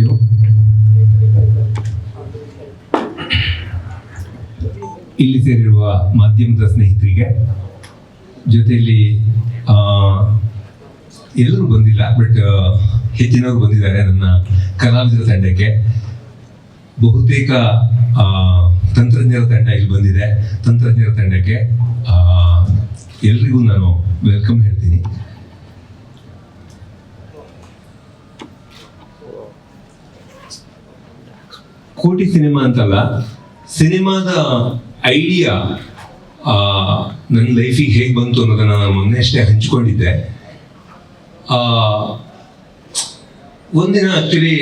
You ಇಲ್ಲಿ ಸೇರಿರುವ ಮಾಧ್ಯಮದ ಸ್ನೇಹಿತರಿಗೆ, ಜೊತೆಯಲ್ಲಿ ಎಲ್ಲರೂ ಬಂದಿಲ್ಲ ಬಟ್ ಹೆಚ್ಚಿನವರು ಬಂದಿದ್ದಾರೆ ನನ್ನ ಕಲಾವಿದರ ತಂಡಕ್ಕೆ. ಬಹುತೇಕ ತಂತ್ರಜ್ಞರ ತಂಡ ಇಲ್ಲಿ ಬಂದಿದೆ. ತಂತ್ರಜ್ಞರ ತಂಡಕ್ಕೆ ಎಲ್ರಿಗೂ ನಾನು ವೆಲ್ಕಮ್ ಹೇಳ್ತೀನಿ. ಕೋಟಿ ಸಿನಿಮಾ ಅಂತಲ್ಲ ಸಿನಿಮಾದ ಐಡಿಯಾ ನನ್ನ ಲೈಫಿಗೆ ಹೇಗೆ ಬಂತು ಅನ್ನೋದನ್ನ ನಾನು ಮೊನ್ನೆ ಅಷ್ಟೇ ಹಂಚ್ಕೊಂಡಿದ್ದೆ. ಆ, ಒಂದಿನ ಆಕ್ಚುಲಿ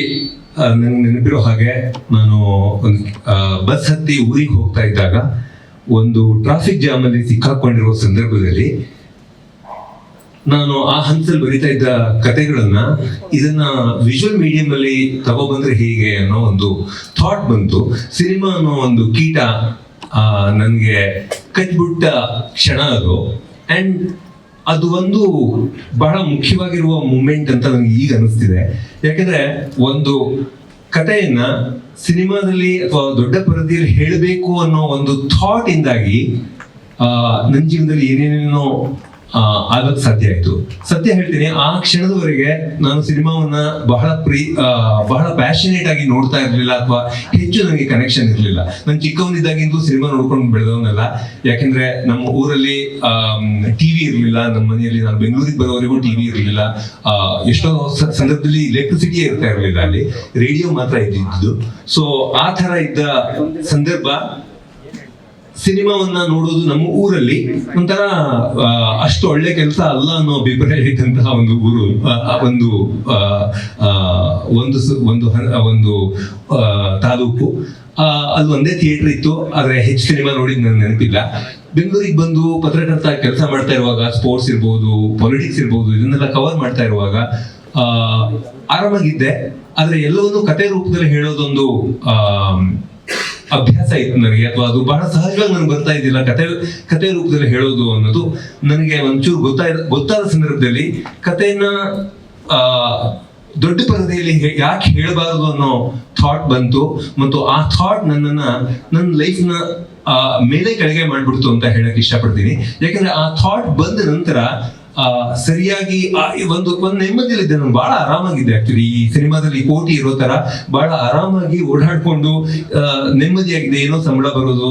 ನನಗೆ ನೆನಪಿರೋ ಹಾಗೆ ನಾನು ಒಂದು ಬಸ್ ಹತ್ತಿ ಊರಿಗೆ ಹೋಗ್ತಾ ಇದ್ದಾಗ ಒಂದು ಟ್ರಾಫಿಕ್ ಜಾಮಲ್ಲಿ ಸಿಕ್ಕಾಕೊಂಡಿರೋ ಸಂದರ್ಭದಲ್ಲಿ ನಾನು ಆ ಹಂತದಲ್ಲಿ ಬರಿತಾ ಇದ್ದ ಕತೆಗಳನ್ನ ಇದನ್ನ ವಿಜುವಲ್ ಮೀಡಿಯಂ ಅಲ್ಲಿ ತಗೊಬಂದ್ರೆ ಹೇಗೆ ಅನ್ನೋ ಒಂದು ಥಾಟ್ ಬಂತು. ಸಿನಿಮಾ ಅನ್ನೋ ಒಂದು ಕೀಟ ನನಗೆ ಕಚ್ಬಿಟ್ಟ ಕ್ಷಣ ಅದು. ಅಂಡ್ ಅದು ಒಂದು ಬಹಳ ಮುಖ್ಯವಾಗಿರುವ ಮೂಮೆಂಟ್ ಅಂತ ನನಗೆ ಈಗ ಅನಿಸ್ತಿದೆ. ಯಾಕಂದ್ರೆ ಒಂದು ಕಥೆಯನ್ನ ಸಿನಿಮಾದಲ್ಲಿ ಅಥವಾ ದೊಡ್ಡ ಪರದೆಯಲ್ಲಿ ಹೇಳಬೇಕು ಅನ್ನೋ ಒಂದು ಥಾಟ್ ಇಂದಾಗಿ ನನ್ನ ಜೀವನದಲ್ಲಿ ಏನೇನೇನೋ ಆಗಕ್ ಸಾಧ್ಯ ಆಯ್ತು. ಸತ್ಯ ಹೇಳ್ತೀನಿ, ಆ ಕ್ಷಣದವರೆಗೆ ನಾನು ಸಿನಿಮಾವನ್ನ ಬಹಳ ಪ್ರೀ ಬಹಳ ಪ್ಯಾಷನೇಟ್ ಆಗಿ ನೋಡ್ತಾ ಇರ್ಲಿಲ್ಲ ಅಥವಾ ಹೆಚ್ಚು ನನಗೆ ಕನೆಕ್ಷನ್ ಇರಲಿಲ್ಲ. ನಾನು ಚಿಕ್ಕವನಿದ್ದಾಗಿಂದು ಸಿನಿಮಾ ನೋಡ್ಕೊಂಡು ಬೆಳೆದವನಲ್ಲ. ಯಾಕೆಂದ್ರೆ ನಮ್ಮ ಊರಲ್ಲಿ ಟಿವಿ ಇರಲಿಲ್ಲ, ನಮ್ಮ ಮನೆಯಲ್ಲಿ ನಾನು ಬೆಂಗಳೂರಿಗೆ ಬರೋವರೆಗೂ ಟಿವಿ ಇರಲಿಲ್ಲ. ಎಷ್ಟೋ ಸಂದರ್ಭದಲ್ಲಿ ಎಲೆಕ್ಟ್ರಿಸಿಟಿಯೇ ಇರ್ತಾ ಇರಲಿಲ್ಲ ಅಲ್ಲಿ. ರೇಡಿಯೋ ಮಾತ್ರ ಇದ್ದಿದ್ದು. ಸೊ ಆ ತರ ಇದ್ದ ಸಂದರ್ಭ ಸಿನಿಮಾವನ್ನ ನೋಡೋದು ನಮ್ಮ ಊರಲ್ಲಿ ಒಂಥರ ಅಷ್ಟು ಒಳ್ಳೆ ಕೆಲಸ ಅಲ್ಲ ಅನ್ನೋ ಅಭಿಪ್ರಾಯ ಇದ್ದಂತಹ ಒಂದು ಊರು ಒಂದು ಒಂದು ಒಂದು ಒಂದು ತಾಲೂಕು. ಅಲ್ಲಿ ಒಂದೇ ಥಿಯೇಟರ್ ಇತ್ತು, ಆದ್ರೆ ಹೆಚ್ಚು ಸಿನಿಮಾ ನೋಡಿದ್ ನನ್ಗೆ ನೆನಪಿಲ್ಲ. ಬೆಂಗಳೂರಿಗೆ ಬಂದು ಪತ್ರಕರ್ತ ಕೆಲಸ ಮಾಡ್ತಾ ಇರುವಾಗ, ಸ್ಪೋರ್ಟ್ಸ್ ಇರ್ಬೋದು, ಪೊಲಿಟಿಕ್ಸ್ ಇರ್ಬೋದು, ಇದನ್ನೆಲ್ಲ ಕವರ್ ಮಾಡ್ತಾ ಇರುವಾಗ ಆರಾಮಾಗಿದ್ದೆ. ಆದ್ರೆ ಎಲ್ಲವನ್ನೂ ಕತೆ ರೂಪದಲ್ಲಿ ಹೇಳೋದೊಂದು ಅಭ್ಯಾಸ ಇತ್ತು ನನಗೆ. ಅಥವಾ ಅದು ಬಹಳ ಸಹಜವಾಗಿ ನನಗೆ ಬರ್ತಾ ಇದ್ದಿಲ್ಲ. ಕತೆ ಕತೆ ರೂಪದಲ್ಲಿ ಹೇಳೋದು ಅನ್ನೋದು ನನಗೆ ಒಂಚೂರು ಗೊತ್ತಾದ ಗೊತ್ತಾದ ಸಂದರ್ಭದಲ್ಲಿ ಕತೆಯನ್ನ ಆ, ದೊಡ್ಡ ಪರದೆಯಲ್ಲಿ ಯಾಕೆ ಹೇಳಬಾರದು ಅನ್ನೋ ಥಾಟ್ ಬಂತು. ಮತ್ತು ಆ ಥಾಟ್ ನನ್ನನ್ನ, ನನ್ನ ಲೈಫ್ನ ಮೇಲೆ ಕೆಳಗೆ ಮಾಡ್ಬಿಡ್ತು ಅಂತ ಹೇಳಕ್ ಇಷ್ಟಪಡ್ತೀನಿ. ಯಾಕಂದ್ರೆ ಆ ಥಾಟ್ ಬಂದ ನಂತರ ಸರಿಯಾಗಿ ಒಂದು ಒಂದು ನೆಮ್ಮದಿಯಲ್ಲಿದ್ದೆ. ನಾನು ಬಹಳ ಆರಾಮಾಗಿದ್ದೆ ಆಕ್ಚುಲಿ ಈ ಸಿನಿಮಾದಲ್ಲಿ ಕೋಟಿ ಇರೋ ತರ ಬಹಳ ಆರಾಮಾಗಿ ಓಡಾಡ್ಕೊಂಡು ನೆಮ್ಮದಿಯಾಗಿದೆ. ಏನೋ ಸಂಬಳ ಬರೋದು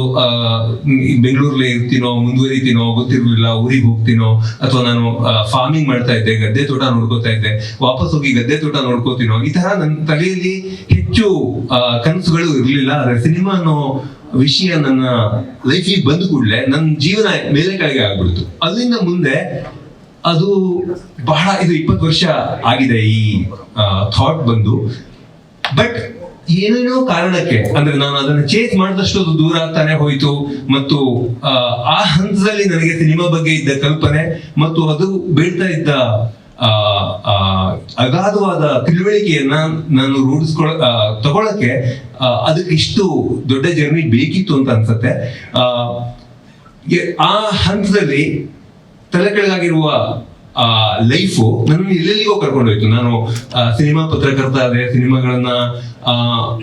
ಬೆಂಗಳೂರಲ್ಲೇ ಇರ್ತೀನೋ, ಮುಂದುವರಿತೀನೋ, ಗೊತ್ತಿರ್ಲಿಲ್ಲ, ಊರಿಗೆ ಹೋಗ್ತೀನೋ, ಅಥವಾ ನಾನು ಫಾರ್ಮಿಂಗ್ ಮಾಡ್ತಾ ಇದ್ದೆ, ಗದ್ದೆ ತೋಟ ನೋಡ್ಕೋತಾ ಇದ್ದೆ, ವಾಪಸ್ ಹೋಗಿ ಗದ್ದೆ ತೋಟ ನೋಡ್ಕೋತೀನೋ, ಈ ತರ ನನ್ನ ತಲೆಯಲ್ಲಿ ಹೆಚ್ಚು ಕನಸುಗಳು ಇರಲಿಲ್ಲ. ಆದ್ರೆ ಸಿನಿಮಾ ಅನ್ನೋ ವಿಷಯ ನನ್ನ ಲೈಫಿಗೆ ಬಂದ ಕೂಡಲೇ ನನ್ನ ಜೀವನ ಮೇಲೆ ಕೆಳಗೆ ಆಗ್ಬಿಡ್ತು. ಅಲ್ಲಿಂದ ಮುಂದೆ ಅದು ಬಹಳ ಇದು ಇಪ್ಪತ್ತು ವರ್ಷ ಆಗಿದೆ ಈ ಥಾಟ್ ಬಂದು. ಬಟ್ ಏನೇನೋ ಕಾರಣಕ್ಕೆ ಅಂದ್ರೆ ನಾನು ಅದನ್ನು ಚೇಸ್ ಮಾಡಿದಷ್ಟು ಅದು ದೂರ ಆಗ್ತಾನೆ ಹೋಯಿತು ಮತ್ತು ಆ, ಹಂತದಲ್ಲಿ ನನಗೆ ಸಿನಿಮಾ ಬಗ್ಗೆ ಇದ್ದ ಕಲ್ಪನೆ ಮತ್ತು ಅದು ಬೀಳ್ತಾ ಇದ್ದ ಅಗಾಧವಾದ ತಿಳುವಳಿಕೆಯನ್ನ ನಾನು ರೂಢಿಸ್ಕೊಳ ತಗೊಳ್ಳಕ್ಕೆ ತಗೊಳಕ್ಕೆ ಅದಕ್ಕೆ ಇಷ್ಟು ದೊಡ್ಡ ಜರ್ನಿ ಬೇಕಿತ್ತು ಅಂತ ಅನ್ಸತ್ತೆ. ಆ ಹಂತದಲ್ಲಿ ತಲೆ ಕೆಳಗಾಗಿರುವ ಆ ಲೈಫು ನನ್ನನ್ನು ಎಲ್ಲೆಲ್ಲಿಗೋ ಕರ್ಕೊಂಡೋಯ್ತು. ನಾನು ಸಿನಿಮಾ ಪತ್ರಕರ್ತ ಆದೆ ಸಿನಿಮಾಗಳನ್ನ ಆ,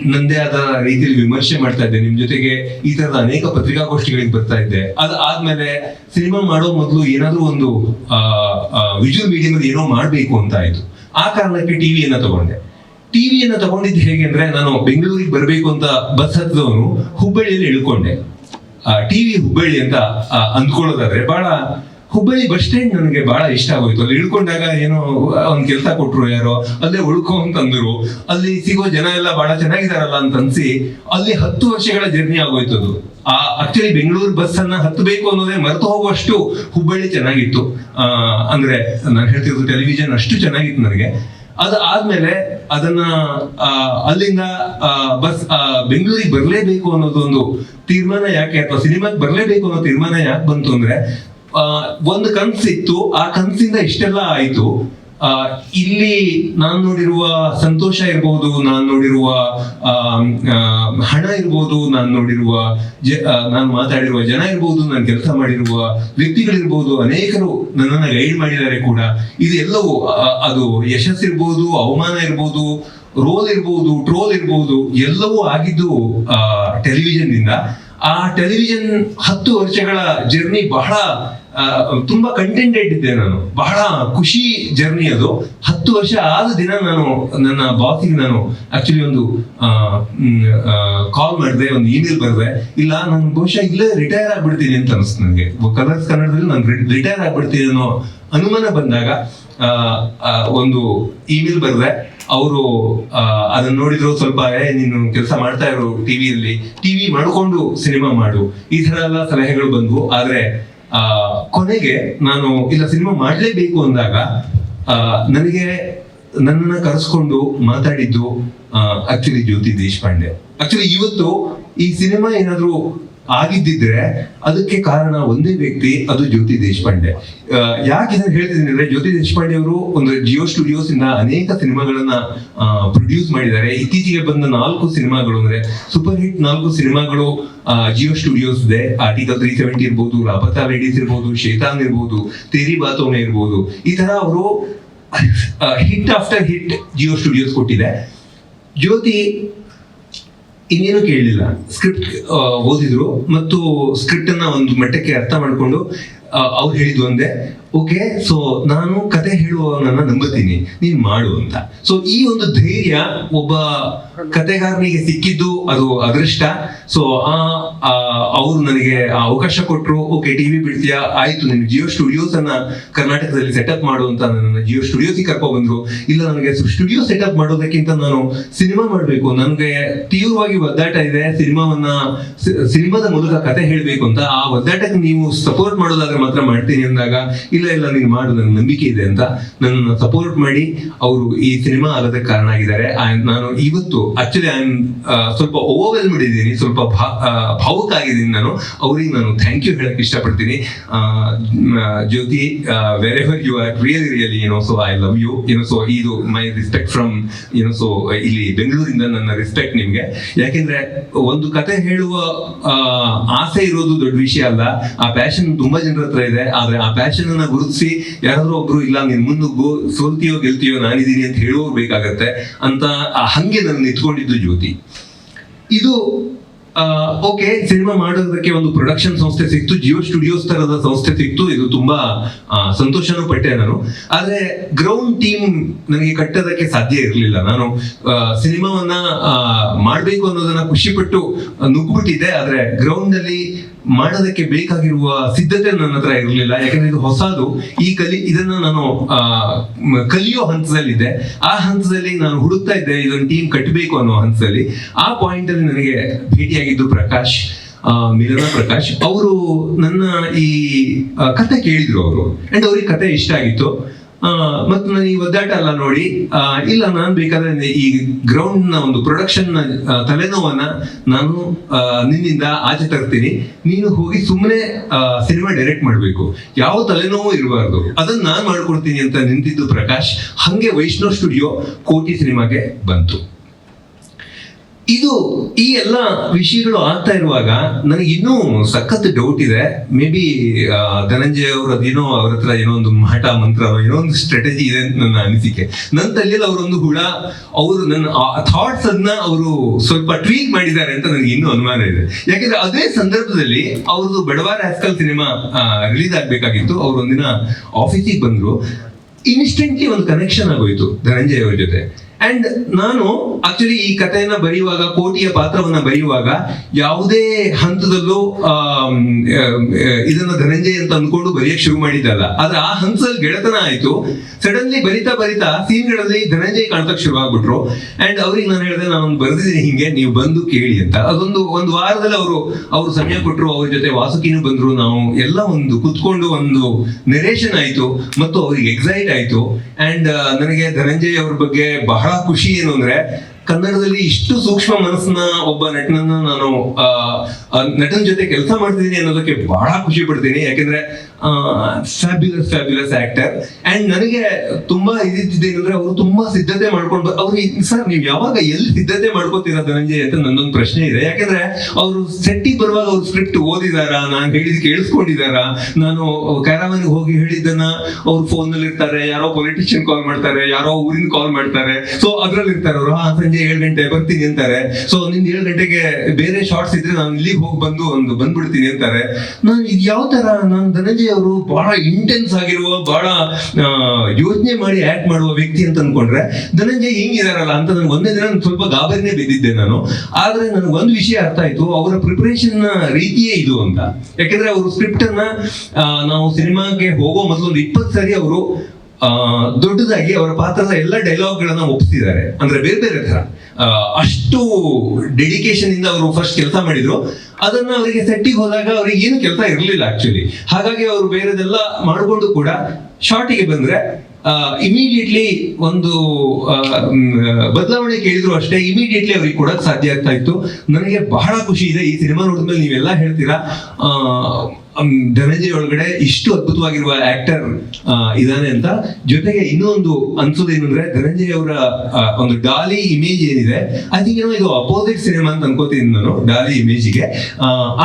ನಂದೇ ಆದ ರೀತಿಯಲ್ಲಿ ವಿಮರ್ಶೆ ಮಾಡ್ತಾ ಇದ್ದೆ. ನಿಮ್ ಜೊತೆಗೆ ಈ ತರದ ಅನೇಕ ಪತ್ರಿಕಾಗೋಷ್ಠಿಗಳಿಗೆ ಬರ್ತಾ ಇದ್ದೆ. ಅದ್ ಆದ್ಮೇಲೆ ಸಿನಿಮಾ ಮಾಡೋ ಮೊದಲು ಏನಾದ್ರೂ ಒಂದು ವಿಜುವಲ್ ಮೀಡಿಯಂ ಏನೋ ಮಾಡ್ಬೇಕು ಅಂತ ಆಯ್ತು. ಆ ಕಾರಣಕ್ಕೆ ಟಿವಿಯನ್ನ ತಗೊಂಡೆ. ಟಿವಿಯನ್ನ ತಗೊಂಡಿದ್ದು ಹೇಗೆ ಅಂದ್ರೆ ನಾನು ಬೆಂಗಳೂರಿಗೆ ಬರಬೇಕು ಅಂತ ಬಸ್ ಹತ್ತಿದವನು ಹುಬ್ಬಳ್ಳಿಯಲ್ಲಿ ಇಳ್ಕೊಂಡೆ. ಟಿವಿ ಹುಬ್ಬಳ್ಳಿ ಅಂತ ಅಂದ್ಕೊಳ್ಳೋದಾದ್ರೆ ಬಹಳ ಹುಬ್ಬಳ್ಳಿ ಬಸ್ ಸ್ಟ್ಯಾಂಡ್ ನನಗೆ ಬಹಳ ಇಷ್ಟ ಆಗೋಯ್ತು. ಅಲ್ಲಿ ಇಳ್ಕೊಂಡಾಗ ಏನೋ ಒಂದ್ ಕೆಲಸ ಕೊಟ್ರು ಯಾರೋ ಅಲ್ಲೇ ಉಳ್ಕೊ ಅಂತಂದ್ರು. ಅಲ್ಲಿ ಸಿಗೋ ಜನ ಎಲ್ಲ ಬಹಳ ಚೆನ್ನಾಗಿದಾರಲ್ಲ ಅಂತ ಅನ್ಸಿ ಅಲ್ಲಿ ಹತ್ತು ವರ್ಷಗಳ ಜರ್ನಿ ಆಗೋಯ್ತು ಅದು. ಆ ಆಕ್ಚುಲಿ ಬೆಂಗಳೂರು ಬಸ್ ಅನ್ನ ಹತ್ತಬೇಕು ಅನ್ನೋದೇ ಮರೆತು ಹೋಗುವಷ್ಟು ಹುಬ್ಬಳ್ಳಿ ಚೆನ್ನಾಗಿತ್ತು. ಆ, ಅಂದ್ರೆ ನಾನು ಹೇಳ್ತಿರೋದು ಟೆಲಿವಿಷನ್ ಅಷ್ಟು ಚೆನ್ನಾಗಿತ್ತು ನನಗೆ. ಅದು ಆದ್ಮೇಲೆ ಅದನ್ನ ಅಲ್ಲಿಂದ ಬಸ್ ಬೆಂಗಳೂರಿಗೆ ಬರಲೇಬೇಕು ಅನ್ನೋದೊಂದು ತೀರ್ಮಾನ ಯಾಕೆ ಅಥವಾ ಸಿನಿಮಾಗೆ ಬರಲೇಬೇಕು ಅನ್ನೋ ತೀರ್ಮಾನ ಯಾಕೆ ಬಂತು ಅಂದ್ರೆ ಒಂದು ಕನ್ಸಿತ್ತು. ಆ ಕನ್ಸಿಂದ ಇಷ್ಟೆಲ್ಲ ಆಯ್ತು. ಇಲ್ಲಿ ನಾನು ನೋಡಿರುವ ಸಂತೋಷ ಇರ್ಬೋದು, ನಾನು ನೋಡಿರುವ ಹಣ ಇರ್ಬೋದು, ನಾನು ನೋಡಿರುವ ನಾನು ಮಾತಾಡಿರುವ ಜನ ಇರ್ಬೋದು, ನಾನು ಕೆಲಸ ಮಾಡಿರುವ ವ್ಯಕ್ತಿಗಳಿರ್ಬೋದು, ಅನೇಕರು ನನ್ನನ್ನು ಗೈಡ್ ಮಾಡಿದ್ದಾರೆ ಕೂಡ. ಇದು ಎಲ್ಲವೂ ಅದು ಯಶಸ್ಸಿರ್ಬೋದು ಅವಮಾನ ಇರ್ಬೋದು, ರೋಲ್ ಇರ್ಬೋದು, ಟ್ರೋಲ್ ಇರ್ಬೋದು, ಎಲ್ಲವೂ ಆಗಿದ್ದು ಟೆಲಿವಿಷನ್ ಇಂದ ಆ ಟೆಲಿವಿಷನ್ ಹತ್ತು ವರ್ಷಗಳ ಜರ್ನಿ ಬಹಳ ತುಂಬಾ ಕಂಟೆಂಟೆಡ್ ಇದ್ದೆ ನಾನು. ಬಹಳ ಖುಷಿ ಜರ್ನಿ ಅದು. ಹತ್ತು ವರ್ಷ ಆದ ದಿನ ನಾನು ನನ್ನ ಬಾಸಿಗೆ ನಾನು ಆಕ್ಚುಲಿ ಒಂದು ಕಾಲ್ ಮಾಡಿದೆ, ಒಂದು ಇಮೇಲ್ ಬರೆದೆ ಇಲ್ಲ, ನಾನು ಬಹುಶಃ ಇಲ್ಲೇ ರಿಟೈರ್ ಆಗ್ಬಿಡ್ತೀನಿ ಅಂತ ಅನಿಸ್ತು ನನಗೆ. ಕಲರ್ಸ್ ಕನ್ನಡದಲ್ಲಿ ನಾನು ರಿಟೈರ್ ಆಗ್ಬಿಡ್ತೀನಿ ಅನ್ನೋ ಅನುಮಾನ ಬಂದಾಗ ಒಂದು ಇಮೇಲ್ ಬರೆದೆ. ಅವರು ಅದನ್ನ ನೋಡಿದ್ರು ಸ್ವಲ್ಪ, ಏ, ನೀನು ಕೆಲಸ ಮಾಡ್ತಾ ಇರೋ ಟಿವಿಯಲ್ಲಿ ಟಿವಿ ಮಾಡ್ಕೊಂಡು ಸಿನಿಮಾ ಮಾಡು. ಈ ತರ ಎಲ್ಲ ಸಲಹೆಗಳು ಬಂದ್ವು. ಆದ್ರೆ ಕೊನೆಗೆ ನಾನು ಇಲ್ಲ ಸಿನಿಮಾ ಮಾಡಲೇಬೇಕು ಅಂದಾಗ ನನಗೆ ನನ್ನನ್ನ ಕರೆಸ್ಕೊಂಡು ಮಾತಾಡಿದ್ದು ಆಕ್ಚುಲಿ ಜ್ಯೋತಿ ದೇಶಪಾಂಡೆ. ಆಕ್ಚುಲಿ ಇವತ್ತು ಈ ಸಿನಿಮಾ ಏನಾದ್ರು ಆಗಿದ್ದಿದ್ರೆ ಅದಕ್ಕೆ ಕಾರಣ ಒಂದೇ ವ್ಯಕ್ತಿ, ಅದು ಜ್ಯೋತಿ ದೇಶಪಾಂಡೆ. ಯಾಕೆ ಇದನ್ನು ಹೇಳ್ತಿದ್ದೀನಿ ಅಂದ್ರೆ ಜ್ಯೋತಿ ದೇಶಪಾಂಡೆ ಅವರು ಒಂದು ಜಿಯೋ ಸ್ಟುಡಿಯೋಸ್ ಇಂದ ಅನೇಕ ಸಿನಿಮಾಗಳನ್ನ ಪ್ರೊಡ್ಯೂಸ್ ಮಾಡಿದ್ದಾರೆ. ಇತ್ತೀಚೆಗೆ ಬಂದ ನಾಲ್ಕು ಸಿನಿಮಾಗಳು ಅಂದ್ರೆ ಸೂಪರ್ ಹಿಟ್ ನಾಲ್ಕು ಸಿನಿಮಾಗಳು ಜಿಯೋ ಸ್ಟುಡಿಯೋಸ್ ಇದೆ. ಆರ್ಟಿಕಲ್ ತ್ರೀ ಸೆವೆಂಟಿ ಇರ್ಬೋದು ಲಾಪತಾ ಲೇಡೀಸ್ ಇರ್ಬೋದು ಶೇತಾನ್ ಇರ್ಬೋದು, ತೇರಿ ಬಾತೋಮೆ ಇರ್ಬೋದು. ಈ ತರ ಅವರು hit after hit Jio studios ಕೊಟ್ಟಿದೆ. ಜ್ಯೋತಿ ಇನ್ನೇನು ಕೇಳಲಿಲ್ಲ ಸ್ಕ್ರಿಪ್ಟ್ ಓದಿದ್ರು. ಮತ್ತು ಸ್ಕ್ರಿಪ್ಟನ್ನ ಒಂದು ಮಟ್ಟಕ್ಕೆ ಅರ್ಥ ಮಾಡಿಕೊಂಡು ಅವ್ರು ಹೇಳಿದ್ದು ಒಂದೇ. ಓಕೆ ಸೊ ನಾನು ಕತೆ ಹೇಳುವವನನ್ನ ನಂಬುತ್ತೀನಿ, ನೀನ್ ಮಾಡು ಅಂತ. ಸೊ ಈ ಒಂದು ಧೈರ್ಯ ಒಬ್ಬ ಕತೆಗಾರನಿಗೆ ಸಿಕ್ಕಿದ್ದು ಅದು ಅದೃಷ್ಟ. ಸೊ ಆ ಅವರು ನನಗೆ ಅವಕಾಶ ಕೊಟ್ಟರು ಓಕೆ ಟಿವಿ ಬಿಡ್ತೀಯಾ? ಆಯ್ತು, ನಿನ್ ಜಿಯೋ ಸ್ಟುಡಿಯೋಸ್ ಅನ್ನ ಕರ್ನಾಟಕದಲ್ಲಿ ಸೆಟಪ್ ಮಾಡು ಅಂತ ನನ್ನ ಜಿಯೋ ಸ್ಟುಡಿಯೋಸಿಗೆ ಕರ್ಕೊಂಡ್ ಬಂದ್ರು ಇಲ್ಲ, ನನಗೆ ಸ್ಟುಡಿಯೋ ಸೆಟಪ್ ಮಾಡೋದಕ್ಕಿಂತ ನಾನು ಸಿನಿಮಾ ಮಾಡಬೇಕು. ನನಗೆ ತೀವ್ರವಾಗಿ ಒದ್ದಾಟ ಇದೆ, ಸಿನಿಮಾವನ್ನ ಸಿನಿಮಾದ ಮೂಲಕ ಕತೆ ಹೇಳಬೇಕು ಅಂತ. ಆ ಒದ್ದಾಟಕ್ಕೆ ನೀವು ಸಪೋರ್ಟ್ ಮಾಡೋದಾದ್ರೆ ಮಾತ್ರ ಮಾಡ್ತೀನಿ ಅಂದಾಗ, ಇಲ್ಲ ಇಲ್ಲ ನೀನು ಮಾಡು ನನ್ನ ನಂಬಿಕೆ ಇದೆ ಅಂತ ನನ್ನ ಸಪೋರ್ಟ್ ಮಾಡಿ ಅವರು ಈ ಸಿನಿಮಾ ಆಗೋದಕ್ಕೆ ಕಾರಣ ಆಗಿದ್ದಾರೆ. ನಾನು ಇವತ್ತು ಆಕ್ಚುಲಿ ಐ ಸ್ವಲ್ಪ ಓವರ್ವೆಲ್ ಮಾಡಿದ್ದೀನಿ ಸ್ವಲ್ಪ ಭಾವುಕ ಆಗಿದ್ದೀನಿ ನಾನು. ಅವ್ರಿಗೆ ನಾನು ಥ್ಯಾಂಕ್ ಯು ಹೇಳಕ್ ಇಷ್ಟಪಡ್ತೀನಿ. Jyothi wherever you are really really ಏನೋ ಸೊ ಐ ಲವ್ ಯು ಏನೋ ಸೊ ಇದು ಮೈ ರಿಸ್ಪೆಕ್ಟ್ ಫ್ರಮ್ ಏನೋ ಸೊ ಇಲ್ಲಿ ಬೆಂಗಳೂರಿಂದ ನನ್ನ ರಿಸ್ಪೆಕ್ಟ್ ನಿಮ್ಗೆ. ಯಾಕೆಂದ್ರೆ ಒಂದು ಕತೆ ಹೇಳುವ ಆಸೆ ಇರೋದು ದೊಡ್ಡ ವಿಷಯ ಅಲ್ಲ. ಆ ಪ್ಯಾಷನ್ ತುಂಬಾ ಜನರ ಹತ್ರ ಇದೆ. ಆದ್ರೆ ಆ ಪ್ಯಾಷನ್ ಗುರುತಿಸಿ, ಯಾರಾದ್ರೂ ಒಬ್ರು, ಇಲ್ಲ, ನೀನ್ ಗೋ, ಸೋಲ್ತೀಯೋ, ಗೆಲ್ತೀಯೋ, ನಾನಿದ್ದೀನಿ ಅಂತ ಹೇಳೋರು ಬೇಕಾಗತ್ತೆ ಅಂತ ಹಂಗೆ ನನ್ನ ನಿಂತ್ಕೊಂಡಿದ್ದು ಜ್ಯೋತಿ. ಇದು ಓಕೆ ಸಿನಿಮಾ ಮಾಡೋದಕ್ಕೆ ಒಂದು ಪ್ರೊಡಕ್ಷನ್ ಸಂಸ್ಥೆ ಸಿಕ್ತು, ಜಿಯೋ ಸ್ಟುಡಿಯೋಸ್ ತರದ ಸಂಸ್ಥೆ ಸಿಕ್ತು. ಇದು ತುಂಬಾ ಸಂತೋಷನೂ ಪಟ್ಟೆ ನಾನು. ಆದ್ರೆ ಗ್ರೌಂಡ್ ಟೀಮ್ ನನಗೆ ಕಟ್ಟೋದಕ್ಕೆ ಸಾಧ್ಯ ಇರಲಿಲ್ಲ. ನಾನು ಸಿನಿಮಾವನ್ನ ಮಾಡ್ಬೇಕು ಅನ್ನೋದನ್ನ ಖುಷಿಪಟ್ಟು ನುಗ್ಬಿಟ್ಟಿದೆ ಆದ್ರೆ ಗ್ರೌಂಡ್ ಅಲ್ಲಿ ಮಾಡೋದಕ್ಕೆ ಬೇಕಾಗಿರುವ ಸಿದ್ಧತೆ ನನ್ನ ಹತ್ರ ಇರಲಿಲ್ಲ. ಯಾಕಂದ್ರೆ ಇದು ಹೊಸದು. ಈ ಕಲಿ, ಇದನ್ನ ನಾನು ಕಲಿಯೋ ಹಂತದಲ್ಲಿದ್ದೆ ಆ ಹಂತದಲ್ಲಿ ನಾನು ಹುಡುಕ್ತಾ ಇದ್ದೆ, ಇದೊಂದು ಟೀಮ್ ಕಟ್ಟಬೇಕು ಅನ್ನೋ ಹಂತದಲ್ಲಿ. ಆ ಪಾಯಿಂಟ್ ಅಲ್ಲಿ ನನಗೆ ಭೇಟಿಯಾಗಿದ್ದು ಪ್ರಕಾಶ್ ಮಿಲನ ಪ್ರಕಾಶ್. ಅವರು ನನ್ನ ಈ ಕತೆ ಕೇಳಿದ್ರು ಅವರು. ಅಂಡ್ ಅವ್ರಿಗೆ ಕತೆ ಇಷ್ಟ ಆಗಿತ್ತು. ಮತ್ತು ನಾನು ಈ ಒದ್ದಾಟ ಅಲ್ಲ ನೋಡಿ ಇಲ್ಲ, ನಾನು ಬೇಕಾದ್ರೆ ಈ ಗ್ರೌಂಡ್ನ ಒಂದು ಪ್ರೊಡಕ್ಷನ್ನ ತಲೆನೋವನ್ನ ನಾನು ನಿನ್ನಿಂದ ಆಚೆ ತರ್ತೀನಿ. ನೀನು ಹೋಗಿ ಸುಮ್ಮನೆ ಸಿನಿಮಾ ಡೈರೆಕ್ಟ್ ಮಾಡಬೇಕು. ಯಾವ ತಲೆನೋವು ಇರಬಾರ್ದು. ಅದನ್ನ ನಾನು ಮಾಡ್ಕೊಡ್ತೀನಿ ಅಂತ ನಿಂತಿದ್ದು ಪ್ರಕಾಶ್. ಹಂಗೆ ವೈಷ್ಣವ್ ಸ್ಟುಡಿಯೋ ಕೋಟಿ ಸಿನಿಮಾಗೆ ಬಂತು. ಇದು ಈ ಎಲ್ಲ ವಿಷಯಗಳು ಆಗ್ತಾ ಇರುವಾಗ ನನಗೆ ಇನ್ನೂ ಸಖತ್ ಡೌಟ್ ಇದೆ. ಮೇ ಬಿ ಧನಂಜಯ ಅವರು ಅದೇನೋ ಅವ್ರ ಹತ್ರ ಏನೋ ಒಂದು ಮಾಟ ಮಂತ್ರ ಏನೋ ಒಂದು ಸ್ಟ್ರಾಟಜಿ ಇದೆ ಅಂತ ನನ್ನ ಅನಿಸಿಕೆ. ನನ್ನ ತಲೆಯಲ್ಲಿ ಅವರೊಂದು ಹುಳ, ಅವರು ನನ್ನ ಥಾಟ್ಸ್ ಅದನ್ನ ಅವರು ಸ್ವಲ್ಪ ಟ್ವೀಟ್ ಮಾಡಿದ್ದಾರೆ ಅಂತ ನನಗೆ ಇನ್ನೂ ಅನುಮಾನ ಇದೆ. ಯಾಕಂದ್ರೆ ಅದೇ ಸಂದರ್ಭದಲ್ಲಿ ಅವ್ರದ್ದು ಬಡವಾರ ಹ್ಯಾಸ್ಕಲ್ ಸಿನಿಮಾ ರಿಲೀಸ್ ಆಗ್ಬೇಕಾಗಿತ್ತು. ಅವ್ರು ಒಂದಿನ ಆಫೀಸಿಗೆ ಬಂದ್ರು. ಇನ್ಸ್ಟೆಂಟ್ಲಿ ಒಂದು ಕನೆಕ್ಷನ್ ಆಗೋಯ್ತು ಧನಂಜಯ ಅವ್ರ ಜೊತೆ. ಅಂಡ್ ನಾನು ಆಕ್ಚುಲಿ ಈ ಕಥೆಯನ್ನ ಬರೆಯುವಾಗ, ಕೋಟಿಯ ಪಾತ್ರವನ್ನ ಬರೆಯುವಾಗ ಯಾವುದೇ ಹಂತದಲ್ಲೂ ಇದನ್ನ ಧನಂಜಯ್ ಅಂತ ಅಂದ್ಕೊಂಡು ಬರೆಯಕ್ ಶುರು ಮಾಡಿದ್ದಲ್ಲ. ಆದ್ರೆ ಆ ಹಂತದಲ್ಲಿ ಗೆಳೆತನ ಆಯ್ತು. ಸಡನ್ಲಿ ಬರಿತಾ ಬರಿತಾ ಸೀನ್ಗಳಲ್ಲಿ ಧನಂಜಯ್ ಕಾಣ್ತಕ್ ಶುರು ಆಗ್ಬಿಟ್ರು. ಅಂಡ್ ಅವ್ರಿಗೆ ನಾನು ಹೇಳಿದೆ, ನಾನು ಬರೆದಿದ್ದೀನಿ ಹಿಂಗೆ, ನೀವು ಬಂದು ಕೇಳಿ ಅಂತ. ಅದೊಂದು, ಒಂದು ವಾರದಲ್ಲಿ ಅವರು ಅವರು ಸಮಯ ಕೊಟ್ಟರು ಅವ್ರ ಜೊತೆ ವಾಸುಕಿನೂ ಬಂದ್ರು. ನಾವು ಎಲ್ಲ ಒಂದು ಕುತ್ಕೊಂಡು ಒಂದು ನೆರೇಷನ್ ಆಯ್ತು. ಮತ್ತು ಅವ್ರಿಗೆ ಎಕ್ಸೈಟ್ ಆಯ್ತು. ಅಂಡ್ ನನಗೆ ಧನಂಜಯ್ ಅವ್ರ ಬಗ್ಗೆ ಬಹಳ ಖುಷಿ ಏನು ಅಂದ್ರೆ ಕನ್ನಡದಲ್ಲಿ ಇಷ್ಟು ಸೂಕ್ಷ್ಮ ಮನಸ್ಸನ್ನ ಒಬ್ಬ ನಟನನ್ನ ನಾನು ನಟನ ಜೊತೆ ಕೆಲಸ ಮಾಡ್ತಿದ್ದೀನಿ ಅನ್ನೋದಕ್ಕೆ ಬಹಳ ಖುಷಿ ಪಡ್ತೀನಿ. ಯಾಕೆಂದ್ರೆ ಫ್ಯಾಬ್ಯುಲಸ್ ಫ್ಯಾಬ್ಯುಲಸ್ ಆಕ್ಟರ್ ಅಂಡ್ ನನಗೆ ತುಂಬಾ ಇದಿದ್ದೇನೆಂದ್ರೆ ಅವರು ತುಂಬಾ ಸಿದ್ಧತೆ ಮಾಡ್ಕೊಂಡು ಅವ್ರು ಸರ್ ನೀವು ಯಾವಾಗ ಎಲ್ಲಿ ಸಿದ್ಧತೆ ಮಾಡ್ಕೋತೀರಾ ಧನಂಜಯ್ ಅಂತ ನನ್ನೊಂದು ಪ್ರಶ್ನೆ ಇದೆ. ಯಾಕಂದ್ರೆ ಅವರು ಸೆಟ್ಟಿಗೆ ಬರುವಾಗ ಅವ್ರು ಸ್ಕ್ರಿಪ್ಟ್ ಓದಿದಾರಾ? ನಾನು ಹೇಳಿದ್ ಕೇಳಿಸ್ಕೊಂಡಿದಾರಾ? ನಾನು ಕ್ಯಾರವನ್ಗೆ ಹೋಗಿ ಹೇಳಿದ್ದನ್ನ ಅವ್ರು ಫೋನ್ನಲ್ಲಿ ಇರ್ತಾರೆ ಯಾರೋ ಪೊಲಿಟಿಷಿಯನ್ ಕಾಲ್ ಮಾಡ್ತಾರೆ, ಯಾರೋ ಊರಿಂದ ಕಾಲ್ ಮಾಡ್ತಾರೆ. ಸೊ ಅದ್ರಲ್ಲಿ ಇರ್ತಾರೆ ಅವರು. ಹಾ, ಸಂಜೆ ಏಳು ಗಂಟೆ ಬರ್ತೀನಿ ಅಂತಾರೆ. ಸೊ ನಿಂದ ಏಳು ಗಂಟೆಗೆ ಬೇರೆ ಶಾರ್ಟ್ಸ್ ಇದ್ರೆ ನಾನು ಇಲ್ಲಿಗೆ ಹೋಗಿ ಬಂದು ಒಂದು ಬಂದ್ಬಿಡ್ತೀನಿ ಅಂತಾರೆ. ನಾನು ಇದು ಯಾವ ತರ? ನಾನು ಧನಂಜಯ್ ಅವರು ಬಹಳ ಇಂಟೆನ್ಸ್ ಆಗಿರುವ, ಬಹಳ ಯೋಚನೆ ಮಾಡಿ ಆಕ್ಟ್ ಮಾಡುವ ವ್ಯಕ್ತಿ ಅಂತ ಅನ್ಕೊಂಡ್ರೆ ಧನಂಜಯ್ ಹಿಂಗಿದಾರಲ್ಲ ಅಂತ ನನ್ಗೆ ಒಂದೇ ದಿನ ಸ್ವಲ್ಪ ಗಾಬರಿನೇ ಬಿದ್ದಿದ್ದೆ ನಾನು. ಆದ್ರೆ ನನಗೆ ಒಂದು ವಿಷಯ ಅರ್ಥ ಆಯ್ತು, ಅವರ ಪ್ರಿಪರೇಷನ್ ರೀತಿಯೇ ಇದು ಅಂತ. ಯಾಕಂದ್ರೆ ಅವರು ಸ್ಕ್ರಿಪ್ಟ್ ಅನ್ನ ನಾವು ಸಿನಿಮಾಗೆ ಹೋಗೋ ಮೊದಲು ಒಂದು ಇಪ್ಪತ್ತು ಸರಿ ಅವರು ದೊಡ್ಡದಾಗಿ ಅವರ ಪಾತ್ರದ ಎಲ್ಲ ಡೈಲಾಗ್ ಗಳನ್ನ ಒಪ್ಪಿಸಿದ್ದಾರೆ ಅಂದ್ರೆ ಬೇರೆ ಬೇರೆ ತರ ಅಷ್ಟು ಡೆಡಿಕೇಶನ್ ಇಂದ ಅವರು ಫಸ್ಟ್ ಕೆಲಸ ಮಾಡಿದ್ರು. ಅದನ್ನ ಅವರಿಗೆ ಸೆಟ್ಟಿಗೆ ಹೋದಾಗ ಅವರಿಗೆ ಏನು ಕೆಲಸ ಇರಲಿಲ್ಲ ಆಕ್ಚುಲಿ ಹಾಗಾಗಿ ಅವರು ಬೇರೆದೆಲ್ಲ ಮಾಡಿಕೊಂಡು ಕೂಡ ಶಾರ್ಟಿಗೆ ಬಂದ್ರೆ ಇಮಿಡಿಯೇಟ್ಲಿ ಒಂದು ಬದಲಾವಣೆ ಕೇಳಿದ್ರು ಅಷ್ಟೇ ಇಮಿಡಿಯೇಟ್ಲಿ ಅವ್ರಿಗೆ ಕೊಡಕ್ ಸಾಧ್ಯ ಆಗ್ತಾ ಇತ್ತು. ನನಗೆ ಬಹಳ ಖುಷಿ ಇದೆ, ಈ ಸಿನಿಮಾ ನೋಡಿದ್ಮೇಲೆ ನೀವೆಲ್ಲ ಹೇಳ್ತೀರಾ? ಧನಂಜಯ್ ಒಳಗಡೆ ಇಷ್ಟು ಅದ್ಭುತವಾಗಿರುವ ಆಕ್ಟರ್ ಇದಾನೆ ಅಂತ. ಜೊತೆಗೆ ಇನ್ನೊಂದು ಒಂದು ಅನ್ಸೋದೇನಂದ್ರೆ ಧನಂಜಯ ಅವರ ಒಂದು ಡಾಲಿ ಇಮೇಜ್ ಏನಿದೆ ಐ ಏನೋ ಇದು ಅಪೋಸಿಟ್ ಸಿನಿಮಾ ಅಂತ ಅನ್ಕೋತೀನಿ ನಾನು, ಡಾಲಿ ಇಮೇಜ್ಗೆ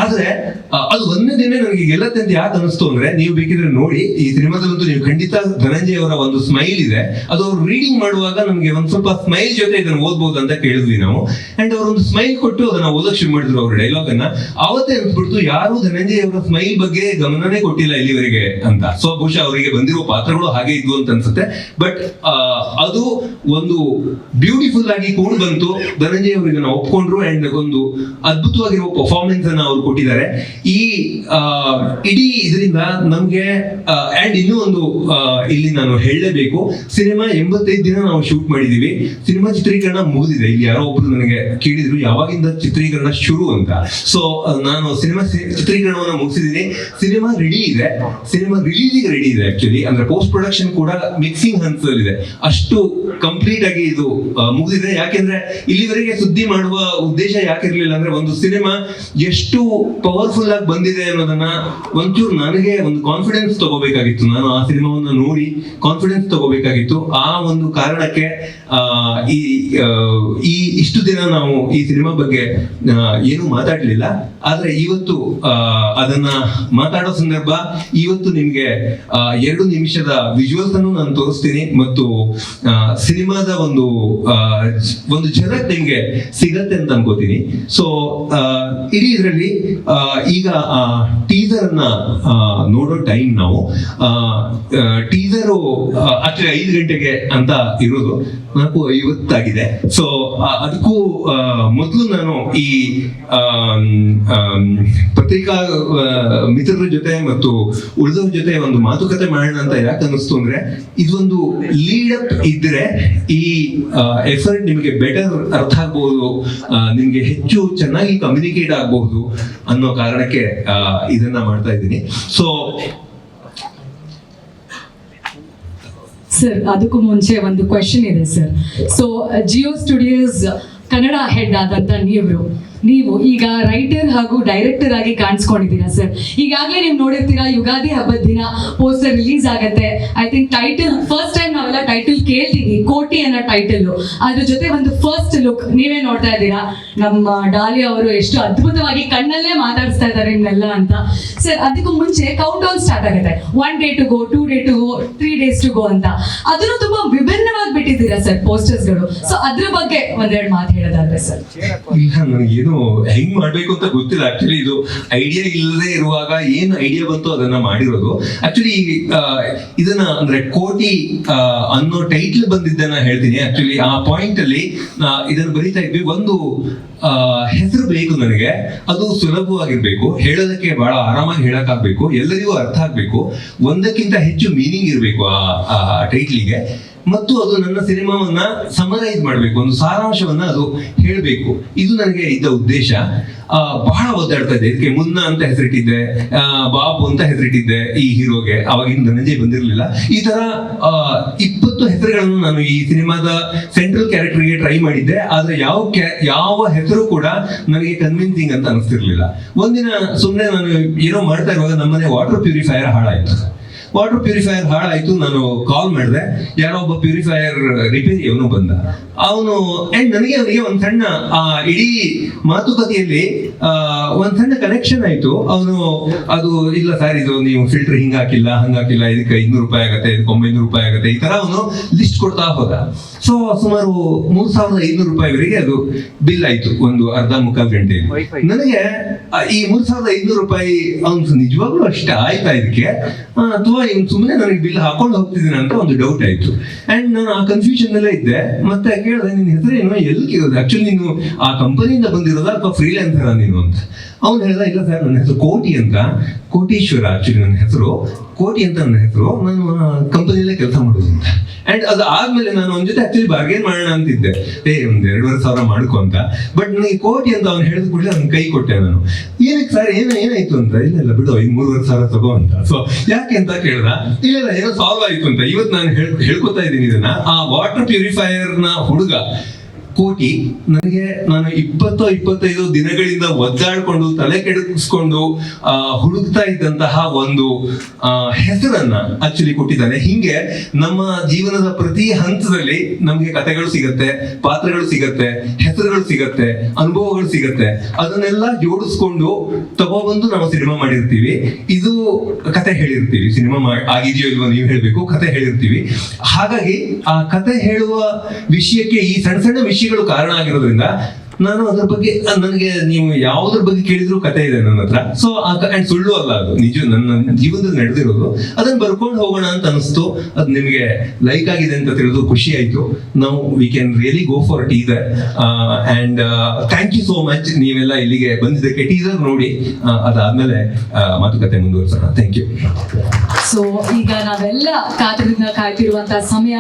ಆದ್ರೆ ಅದು ಒಂದೇ ದಿನ ನನಗೆ ಗೆಲ್ಲತ್ತೆ ಅಂತ ಯಾಕೆ ಅನಿಸ್ತು ಅಂದ್ರೆ, ನೀವು ಬೇಕಿದ್ರೆ ನೋಡಿ, ಈ ಸಿನಿಮಾದಲ್ಲಂತೂ ನೀವು ಖಂಡಿತ ಧನಂಜಯ್ ಅವರ ಒಂದು ಸ್ಮೈಲ್ ಇದೆ. ಅದು ಅವ್ರು ರೀಡಿಂಗ್ ಮಾಡುವಾಗ ನಮ್ಗೆ ಒಂದ್ ಸ್ವಲ್ಪ ಸ್ಮೈಲ್ ಜೊತೆ ಇದನ್ನ ಓದ್ಬೋದು ಅಂತ ಕೇಳಿದ್ವಿ ನಾವು. ಅಂಡ್ ಅವ್ರ ಒಂದು ಸ್ಮೈಲ್ ಕೊಟ್ಟು ಅದನ್ನ ಓದಕ್ ಶುರು ಮಾಡಿದ್ರು ಅವ್ರ ಡೈಲಾಗ್ ಅನ್ನ. ಅವತ್ತೇ ಅನ್ಸ್ಬಿಡ್ತು, ಯಾರು ಧನಂಜಯ ಅವರ ಸ್ಮೈಲ್ ಬಗ್ಗೆ ಗಮನನೇ ಕೊಟ್ಟಿಲ್ಲ ಇಲ್ಲಿವರೆಗೆ ಅಂತ. ಸೊ ಬಹುಶಃ ಅವರಿಗೆ ಬಂದಿರೋ ಪಾತ್ರಗಳು ಹಾಗೆ ಇದ್ವು ಅಂತ ಅನ್ಸುತ್ತೆ. ಬಟ್ ಅದು ಒಂದು ಬ್ಯೂಟಿಫುಲ್ ಆಗಿ ಕೂಡ ಬಂತು. ಧನಂಜಯ ಅವರಿಗೆ ನಾವು ಒಪ್ಕೊಂಡ್ರು ಅಂಡ್ ಒಂದು ಅದ್ಭುತವಾಗಿರುವ ಪರ್ಫಾರ್ಮೆನ್ಸ್ ಅನ್ನ ಅವ್ರು ಕೊಟ್ಟಿದ್ದಾರೆ. ಈ ಇಡೀ ಇದರಿಂದ ನಮ್ಗೆ ಅಂಡ್ ಇನ್ನೂ ಒಂದು ಇಲ್ಲಿ ನಾನು ಹೇಳಲೇಬೇಕು. ಸಿನಿಮಾ ಎಂಬತ್ತೈದು ದಿನ ನಾವು ಶೂಟ್ ಮಾಡಿದೀವಿ. ಸಿನಿಮಾ ಚಿತ್ರೀಕರಣ ಮುಗಿದಿದೆ. ಇಲ್ಲಿ ಯಾರೋ ಒಬ್ರು ನನಗೆ ಕೇಳಿದ್ರು, ಯಾವಾಗಿಂದ ಚಿತ್ರೀಕರಣ ಶುರು ಅಂತ. ಸೊ ನಾನು ಸಿನಿಮಾ ಚಿತ್ರೀಕರಣವನ್ನು ಮುಗಿಸಿದೀನಿ. ಸಿನಿಮಾ ರೆಡಿ ಇದೆ. ಸಿನಿಮಾ ರಿಲೀಸಿಗೆ ರೆಡಿ ಇದೆ ಆಕ್ಚುಲಿ ಅಂದ್ರೆ ಪೋಸ್ಟ್ ಪ್ರೊಡಕ್ಷನ್ ಕೂಡ ಮಿಕ್ಸಿಂಗ್ ಹಂತದಲ್ಲಿದೆ. ಅಷ್ಟು ಕಂಪ್ಲೀಟ್ ಆಗಿ ಇದು ಮುಗಿದಿದೆ. ಯಾಕೆಂದ್ರೆ ಇಲ್ಲಿವರೆಗೆ ಸುದ್ದಿ ಮಾಡುವ ಉದ್ದೇಶ ಯಾಕಿರ್ಲಿಲ್ಲ ಅಂದ್ರೆ ಒಂದು ಸಿನಿಮಾ ಎಷ್ಟು ಪವರ್ಫುಲ್ ಆಗಿ ಬಂದಿದೆ ಅನ್ನೋದನ್ನ ಒಂಚೂರು ನನಗೆ ಒಂದು ಕಾನ್ಫಿಡೆನ್ಸ್ ತಗೋಬೇಕಾಗಿತ್ತು. ನಾನು ಆ ಸಿನಿಮಾವನ್ನ ನೋಡಿ ಕಾನ್ಫಿಡೆನ್ಸ್ ತಗೋಬೇಕಾಗಿತ್ತು. ಆ ಒಂದು ಕಾರಣಕ್ಕೆ ಈ ಈ ಇಷ್ಟು ದಿನ ನಾವು ಈ ಸಿನಿಮಾ ಬಗ್ಗೆ ಏನು ಮಾತಾಡ್ಲಿಲ್ಲ. ಆದ್ರೆ ಇವತ್ತು ಅದನ್ನ ಮಾತಾಡೋ ಸಂದರ್ಭ ಇವತ್ತು ನಿಮ್ಗೆ ಎರಡು ನಿಮಿಷದ ವಿಜುವಲ್ಸ್ ಅನ್ನು ನಾನು ತೋರಿಸ್ತೀನಿ ಮತ್ತು ಸಿನಿಮಾದ ಒಂದು ಒಂದು ಝಲಕ್ ನಿಮ್ಗೆ ಸಿಗತ್ತೆ ಅಂತ ಅನ್ಕೋತೀನಿ. ಸೊ ಇಡೀ ಇದರಲ್ಲಿ ಈಗ ಟೀಸರ್ ಅನ್ನ ನೋಡೋ ಟೈಮ್ ನಾವು ಟೀಸರು ಆಕ್ಚುಲಿ ಐದು ಗಂಟೆಗೆ ಅಂತ ಇರೋದು. ನಾಲ್ಕು ಐವತ್ತಾಗಿದೆ. ಸೊ ಅದಕ್ಕೂ ಮೊದಲು ನಾನು ಈ ಪತ್ರಿಕಾ ಮಿತ್ರರ ಜೊತೆ ಮತ್ತು ಉಳಿದವ್ರ ಜೊತೆ ಒಂದು ಮಾತುಕತೆ ಮಾಡೋಣ ಅಂತ ಯಾಕೆ ಅನಿಸ್ತು ಅಂದ್ರೆ, ಇದೊಂದು ಲೀಡ್ ಅಪ್ ಇದ್ರೆ ಈ ಎಫರ್ಟ್ ನಿಮಗೆ ಬೆಟರ್ ಅರ್ಥ ಆಗ್ಬಹುದು ನಿಮ್ಗೆ ಹೆಚ್ಚು ಚೆನ್ನಾಗಿ ಕಮ್ಯುನಿಕೇಟ್ ಆಗಬಹುದು ಅನ್ನೋ ಕಾರಣಕ್ಕೆ ಇದನ್ನ ಮಾಡ್ತಾ ಇದ್ದೀನಿ. ಸೊ ಸರ್ ಅದಕ್ಕೂ ಮುಂಚೆ ಒಂದು ಕ್ವೆಶನ್ ಇದೆ sir so Jio studios Kannada head ಆದಂತ ನೀವು ನೀವು ಈಗ ರೈಟರ್ ಹಾಗೂ ಡೈರೆಕ್ಟರ್ ಆಗಿ ಕಾಣಿಸ್ಕೊಂಡಿದ್ದೀರಾ ಸರ್ ಈಗಾಗಲೇ ನೀವು ನೋಡಿರ್ತೀರಾ, ಯುಗಾದಿ ಹಬ್ಬದ ದಿನ ಪೋಸ್ಟರ್ ರಿಲೀಸ್ ಆಗುತ್ತೆ. I think title first time ನಾವೆಲ್ಲ ಟೈಟಲ್ ಕೇಳ್ತೀವಿ, ಕೋಟಿ ಅನ್ನೋ ಟೈಟಲ್ ಅದ್ರ ಜೊತೆ ಒಂದು ಫಸ್ಟ್ ಲುಕ್ ನೀವೇ ನೋಡ್ತಾ ಇದ್ದೀರಾ. ನಮ್ಮ ಡಾಲಿ ಅವರು ಎಷ್ಟು ಅದ್ಭುತವಾಗಿ ಕಣ್ಣಲ್ಲೇ ಮಾತಾಡಿಸ್ತಾ ಇದ್ದಾರೆ ನಿಮ್ಮೆಲ್ಲ ಅಂತ. ಸರ್ ಅದಕ್ಕೂ ಮುಂಚೆ ಕೌಂಟ್ ಡೌನ್ ಸ್ಟಾರ್ಟ್ ಆಗುತ್ತೆ. One day to go two day to go three days to go ಅಂತ. ಅದನ್ನು ತುಂಬಾ ವಿಭಿನ್ನವಾಗಿ ಬಿಟ್ಟಿದ್ದೀರಾ ಸರ್ ಪೋಸ್ಟರ್ಸ್ಗಳು ಸೊ ಅದ್ರ ಬಗ್ಗೆ ಒಂದೆರಡು ಮಾತು ಹೇಳೋದಾದ್ರೆ ಸರ್ ನನಗೇನು ಹೆಂಗ್ ಮಾಡ್ಬೇಕು ಅಂತ ಗೊತ್ತಿಲ್ಲ. ಆಕ್ಚುಲಿ ಇದು ಐಡಿಯಾ ಇಲ್ಲದೆ ಇರುವಾಗ ಏನು ಐಡಿಯಾ ಬಂತು ಅದನ್ನ ಮಾಡಿರೋದು. ಆಕ್ಚುಲಿ ಇದನ್ನ ಅಂದ್ರೆ ಕೋಟಿ ಅನ್ನೋ ಟೈಟ್ಲ್ ಬಂದಿದ್ದನ್ನ ಹೇಳ್ತೀನಿ. ಆಕ್ಚುಲಿ ಆ ಪಾಯಿಂಟ್ ಅಲ್ಲಿ ಇದನ್ನ ಬರೀತಾ ಇದ್ವಿ. ಒಂದು ಹೆಸರು ಬೇಕು ನನಗೆ. ಅದು ಸುಲಭವಾಗಿರ್ಬೇಕು. ಹೇಳೋದಕ್ಕೆ ಬಹಳ ಆರಾಮಾಗಿ ಹೇಳಕ್ಕಾಗ್ಬೇಕು. ಎಲ್ಲರಿಗೂ ಅರ್ಥ ಆಗ್ಬೇಕು. ಒಂದಕ್ಕಿಂತ ಹೆಚ್ಚು ಮೀನಿಂಗ್ ಇರಬೇಕು ಆ ಟೈಟ್ಲಿಗೆ ಮತ್ತು ಅದು ನನ್ನ ಸಿನಿಮಾವನ್ನ ಸಮರೈಸ್ ಮಾಡಬೇಕು, ಒಂದು ಸಾರಾಂಶವನ್ನ ಅದು ಹೇಳಬೇಕು. ಇದು ನನಗೆ ಇದ್ದ ಉದ್ದೇಶ. ಬಹಳ ಒದ್ದಾಡ್ತಾ ಇದೆ ಇದಕ್ಕೆ ಮುನ್ನ ಅಂತ ಹೆಸರಿಟ್ಟಿದ್ದೆ ಬಾಬು ಅಂತ ಹೆಸರಿಟ್ಟಿದ್ದೆ ಈ ಹೀರೋಗೆ. ಅವಾಗಿನ ನನಗೆ ಬಂದಿರಲಿಲ್ಲ. ಈ ತರ ಇಪ್ಪತ್ತು ಹೆಸರುಗಳನ್ನು ನಾನು ಈ ಸಿನಿಮಾದ ಸೆಂಟ್ರಲ್ ಕ್ಯಾರೆಕ್ಟರ್ಗೆ ಟ್ರೈ ಮಾಡಿದ್ದೆ. ಆದ್ರೆ ಯಾವ ಯಾವ ಹೆಸರು ಕೂಡ ನನಗೆ ಕನ್ವಿನ್ಸಿಂಗ್ ಅಂತ ಅನಿಸ್ತಿರ್ಲಿಲ್ಲ. ಒಂದಿನ ಸುಮ್ಮನೆ ನಾನು ಏನೋ ಮಾಡ್ತಾ ಇರುವಾಗ ನಮ್ಮನೆ ವಾಟರ್ ಪ್ಯೂರಿಫೈಯರ್ ಹಾಳಾಯ್ತು. ವಾಟರ್ ಪ್ಯೂರಿಫೈಯರ್ ಹಾಳಾಯ್ತು ನಾನು ಕಾಲ್ ಮಾಡಿದೆ. ಯಾರೋ ಒಬ್ಬ ಪ್ಯೂರಿಫೈಯರ್ ರಿಪೇರಿ ಅವನು ಬಂದ. ಅವನು ಅಂಡ್ ನನಗೆ ಅವನಿಗೆ ಒಂದ್ ಸಣ್ಣ ಆ ಇಡೀ ಮಾತುಕತೆಯಲ್ಲಿ ಆ, ಒಂದ್ ಸಣ್ಣ ಕನೆಕ್ಷನ್ ಆಯ್ತು. ಅವನು ಅದು ಇಲ್ಲ ಸರ್ ಇದು ನೀವು ಫಿಲ್ಟರ್ ಹಿಂಗಾಕಿಲ್ಲ ಹಾಕಿಲ್ಲ ಹಂಗ್ ಹಾಕಿಲ್ಲ ಇದಕ್ಕೆ ಐದ್ನೂರು ರೂಪಾಯಿ ಆಗುತ್ತೆ ಇದಕ್ಕೆ ಒಂಬೈನೂರು ರೂಪಾಯಿ ಆಗುತ್ತೆ ಈ ತರ ಅವನು ಲಿಸ್ಟ್ ಕೊಡ್ತಾ ಹೋದ. ಸೊ ಸುಮಾರು ಮೂರ್ ಸಾವಿರದ ಐನೂರು ರೂಪಾಯಿವರೆಗೆ ಅದು ಬಿಲ್ ಆಯ್ತು ಒಂದು ಅರ್ಧ ಮುಕ್ಕಾಲು ಗಂಟೆ ನನಗೆ ಈ ಮೂರ್ ಸಾವಿರದ ಐದ್ನೂರು ರೂಪಾಯಿ ಅವನು ನಿಜವಾಗ್ಲೂ ಅಷ್ಟ ಆಯ್ತಾ ಇದಕ್ಕೆ? ಇವ್ನು ಸುಮ್ಮನೆ ನನಗೆ ಬಿಲ್ ಹಾಕೊಂಡು ಹೋಗ್ತಿದ್ದೀನಿ ಅಂತ ಒಂದು ಡೌಟ್ ಆಯ್ತು. ಅಂಡ್ ನಾನು ಆ ಕನ್ಫ್ಯೂಷನ್ ಅಲ್ಲೇ ಇದ್ದೆ. ಮತ್ತೆ ಕೇಳಿದೆ ನಿನ್ನ ಹೆಸರೇನು? ಎಲ್ಲಿ ಆಕ್ಚುಲಿ ನೀನು ಆ ಕಂಪನಿಯಿಂದ ಬಂದಿರೋದಾ ಅಥವಾ ಅಲ್ಲ ನೀನು? ಅಂತ. ಅವ್ನು ಹೇಳ್ದ, ಇಲ್ಲ ಸರ್, ನನ್ನ ಹೆಸರು ಕೋಟಿ ಅಂತ. ಕೋಟೀಶ್ವರ ಆಕ್ಚುಲಿ ನನ್ನ ಹೆಸರು ಕೋಟಿ ಅಂತ ನನ್ನ ಹೆಸರು. ನಾನು ಕಂಪನಿಯಲ್ಲೇ ಕೆಲಸ ಮಾಡೋದು ಅಂತ ಅಂಡ್ ಅದು ಆದ್ಮೇಲೆ ನಾನು ಒಂದ್ ಜೊತೆ ಆಕ್ಚುಲಿ ಬಾರ್ಗೇನ್ ಮಾಡೋಣ ಅಂತಿದ್ದೆ. ಏ, ಒಂದ್ ಎರಡೂವರೆ ಸಾವಿರ ಮಾಡ್ಕೊ ಅಂತ. ಬಟ್ ನನಗೆ ಕೋಟಿ ಅಂತ ಅವ್ನು ಹೇಳಿದ ಕೂಡಲೇ ಅವ್ನ ಕೈ ಕೊಟ್ಟೆ ನಾನು. ಏನಕ್ಕೆ ಸರ್ ಏನ, ಏನಾಯ್ತು ಅಂತ? ಇಲ್ಲ ಇಲ್ಲ, ಬಿಡು ಐದು ಮೂರುವರೆ ಸಾವಿರ ತಗೋ ಅಂತ. ಸೊ ಯಾಕೆ ಅಂತ ಕೇಳ್ದ? ಇಲ್ಲ ಇಲ್ಲ, ಏನೋ ಸಾಲ್ವ್ ಆಯ್ತು ಅಂತ. ಇವತ್ತು ನಾನು ಹೇಳ್, ಹೇಳ್ಕೊತಾ ಇದ್ದೀನಿ ಇದನ್ನ. ಆ ವಾಟರ್ ಪ್ಯೂರಿಫೈಯರ್ನ ಹುಡುಗ ಕೋಟಿ ನನಗೆ ನಾನು ಇಪ್ಪತ್ತು ಇಪ್ಪತ್ತೈದು ದಿನಗಳಿಂದ ಒದ್ದಾಡ್ಕೊಂಡು ತಲೆ ಕೆಡಿಸ್ಕೊಂಡು ಆ, ಹುಡುಕ್ತಾ ಇದ್ದಂತಹ ಒಂದು ಹೆಸರನ್ನ ಆಕ್ಚುಲಿ ಕೊಟ್ಟಿದ್ದಾನೆ. ಹಿಂಗೆ ನಮ್ಮ ಜೀವನದ ಪ್ರತಿ ಹಂತದಲ್ಲಿ ನಮ್ಗೆ ಕಥೆಗಳು ಸಿಗತ್ತೆ ಪಾತ್ರಗಳು ಸಿಗತ್ತೆ ಹೆಸರುಗಳು ಸಿಗತ್ತೆ ಅನುಭವಗಳು ಸಿಗತ್ತೆ. ಅದನ್ನೆಲ್ಲ ಜೋಡಿಸ್ಕೊಂಡು ತಗೋಬಂದು ನಾವು ಸಿನಿಮಾ ಮಾಡಿರ್ತೀವಿ. ಇದು ಕತೆ ಹೇಳಿರ್ತೀವಿ. ಸಿನಿಮಾ ಆಗಿದೆಯೋ ಇಲ್ವೋ ನೀವು ಹೇಳ್ಬೇಕು ಕತೆ ಹೇಳಿರ್ತೀವಿ. ಹಾಗಾಗಿ ಆ ಕತೆ ಹೇಳುವ ವಿಷಯಕ್ಕೆ ಈ ಸಣ್ಣ ಸಣ್ಣ ವಿಷಯಗಳು ಕಾರಣ ಆಗಿರೋದ್ರಿಂದ ನಾನು ಅದ್ರ ಬಗ್ಗೆ, ನನಗೆ ನೀವು ಯಾವ್ದ್ರ ಬಗ್ಗೆ ಕೇಳಿದ್ರು ಕತೆ ಇದೆ ನನ್ನ ಹತ್ರ. ಸೊ ಅಂಡ್ ಸುಳ್ಳು ಅಲ್ಲ ಅದು. ನಿಜ, ನನ್ನ ಜೀವನದಲ್ಲಿ ನಡೆದಿರೋದು. ಅದನ್ನ ಬರ್ಕೊಂಡು ಹೋಗೋಣ ಅಂತ ಅನಿಸ್ತು ಅದು ನಿಮಗೆ ಲೈಕ್ ಆಗಿದೆ ಅಂತ ತಿಳಿದು ಖುಷಿ ಆಯ್ತು. ನಾವು we can really go for teaser and thank you so much ನೀವೆಲ್ಲ ಇಲ್ಲಿಗೆ ಬಂದಿದ್ದಕ್ಕೆ ಟೀಸರ್ ನೋಡಿ. ಅದಾದ್ಮೇಲೆ ಮಾತುಕತೆ ಮುಂದುವರಿಸೋಣ. ಥ್ಯಾಂಕ್ ಯು ಸೊ ಈಗ ನಾವೆಲ್ಲ ಕಾತರದಿಂದ ಕಾಯ್ತಿರುವಂತಹ ಸಮಯ.